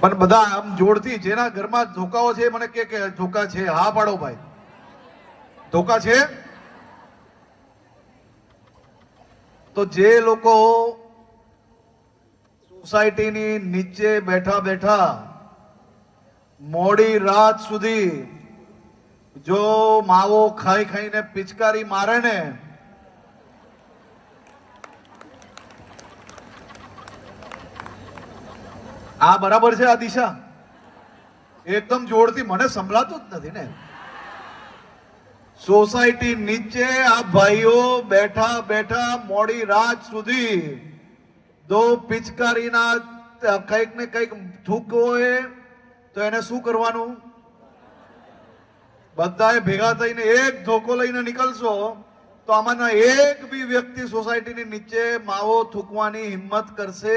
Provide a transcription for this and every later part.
પણ બધા આમ જોડથી જેના ઘરમાં ધોકાઓ છે, મને કે ધોકા છે. હા, પાડો ભાઈ. ધોકા છે? તો જે લોકો સોસાયટીની નીચે બેઠા બેઠા મોડી રાત સુધી જો માવો ખાઈ ખાઈને પિચકારી મારે ને આ બરાબર છે આ દિશા? એકદમ જોરથી મને સંભળાતું જ નથી ને. સોસાયટી નીચે આ ભાઈઓ બેઠા બેઠા મોડી રાત સુધી દો પિચકારીના કંઈક ને કંઈક થૂક હોય તો એને શું કરવાનું? બધાએ ભેગા થઈને એક ધોકો લઈને નીકળશો તો આમાંના એક બી વ્યક્તિ સોસાયટીની નીચે માવો થૂકવાની હિંમત કરશે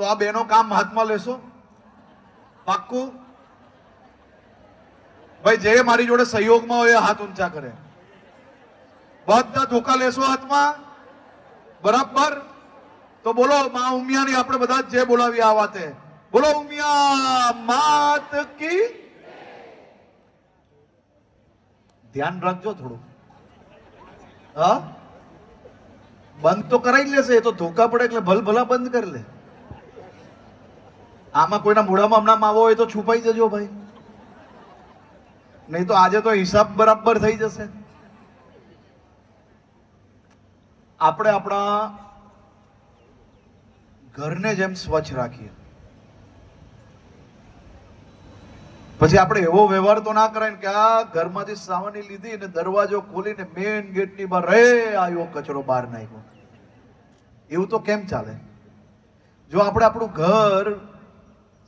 તો આ બેનો કામ હાથમાં લેશો? પાક્કું? ભાઈ, જે મારી જોડે સહયોગમાં હોય હાથ ઊંચા કરે. બધા ધોકા લેશો હાથમાં? બરાબર? તો બોલો, મા ઉમિયાની આપણે બધા જે બોલાવી આ વાતે. બોલો, ઉમિયા, માત કી ધ્યાન રાખજો થોડું હા? બંધ તો કરાવી લેશે, એ તો ધોકા પડે એટલે ભલ ભલા બંધ કરી લે. આમાં કોઈના મોઢામાં હમણાં માવો હોય તો છુપાઈ જજો ભાઈ. નહીં તો આજે તો હિસાબ બરાબર થઈ જશે. આપણે આપણા ઘરને જેમ સ્વચ્છ રાખીએ. પછી આપણે એવો વ્યવહાર તો ના કરાય કે આ ઘરમાંથી સાવની લીધી અને દરવાજો ખોલીને મેઇન ગેટની બહાર રે આવ્યો કચરો બહાર નાખ્યો. એવું તો કેમ ચાલે? જો આપણે આપણું ઘર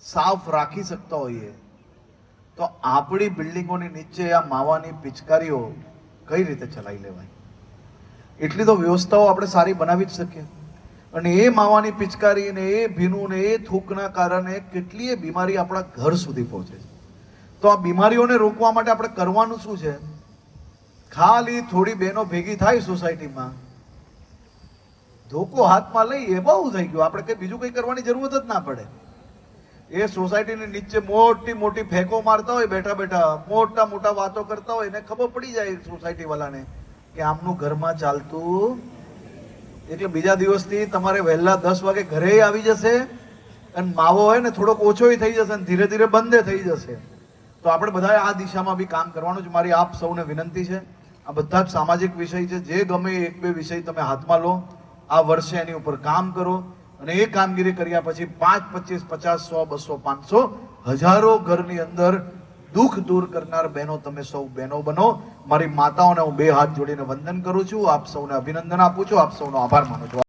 સાફ રાખી શકતા હોઈએ. તો આપણી બિલ્ડિંગોની નીચે આ માવાની પિચકારીઓ કઈ રીતે ચલાવી લેવાય? એટલી તો વ્યવસ્થાઓ આપણે સારી બનાવી જ શકીએ. અને એ માવાની પિચકારી ને એ ભીનું એ થૂકના કારણે કેટલીય બીમારી આપણા ઘર સુધી પહોંચે છે. તો આ બીમારીઓને રોકવા માટે આપણે કરવાનું શું છે? ખાલી થોડી બહેનો ભેગી થાય સોસાયટીમાં. ધોકો હાથમાં લઈએ બહુ થઈ ગયું. આપણે કંઈ બીજું કંઈ કરવાની જરૂરત જ ના પડે. એ સોસાયટીની નીચે મોટી મોટી ફેંકો મારતા હોય, બેઠા બેઠા મોટા મોટા વાતો કરતા હોય, એને ખબર પડી જાય સોસાયટી વાળાને કે આમનું ઘરમાં ચાલતું. એટલે બીજા દિવસથી તમારે વહેલા દસ વાગે ઘરે આવી જશે અને માવો હોય ને થોડોક ઓછો થઈ જશે અને ધીરે ધીરે બંધ થઈ જશે. તો આપણે બધાએ આ દિશામાં બી કામ કરવાનું છે મારી આપ સૌને વિનંતી છે. આ બધા જ સામાજિક વિષય છે. જે ગમે એક બે વિષય તમે હાથમાં લો. આ વર્ષે એની ઉપર કામ કરો. અને એ કામગીરી કર્યા પછી પાંચ, પચીસ, પચાસ, સો, બસો, પાંચસો હજારો ઘરની અંદર દુઃખ દૂર કરનાર બહેનો તમે સૌ બહેનો બનો. મારી માતાઓને હું બે હાથ જોડીને વંદન કરું છું. આપ સૌને અભિનંદન આપું છું. આપ સૌનો આભાર માનું છું.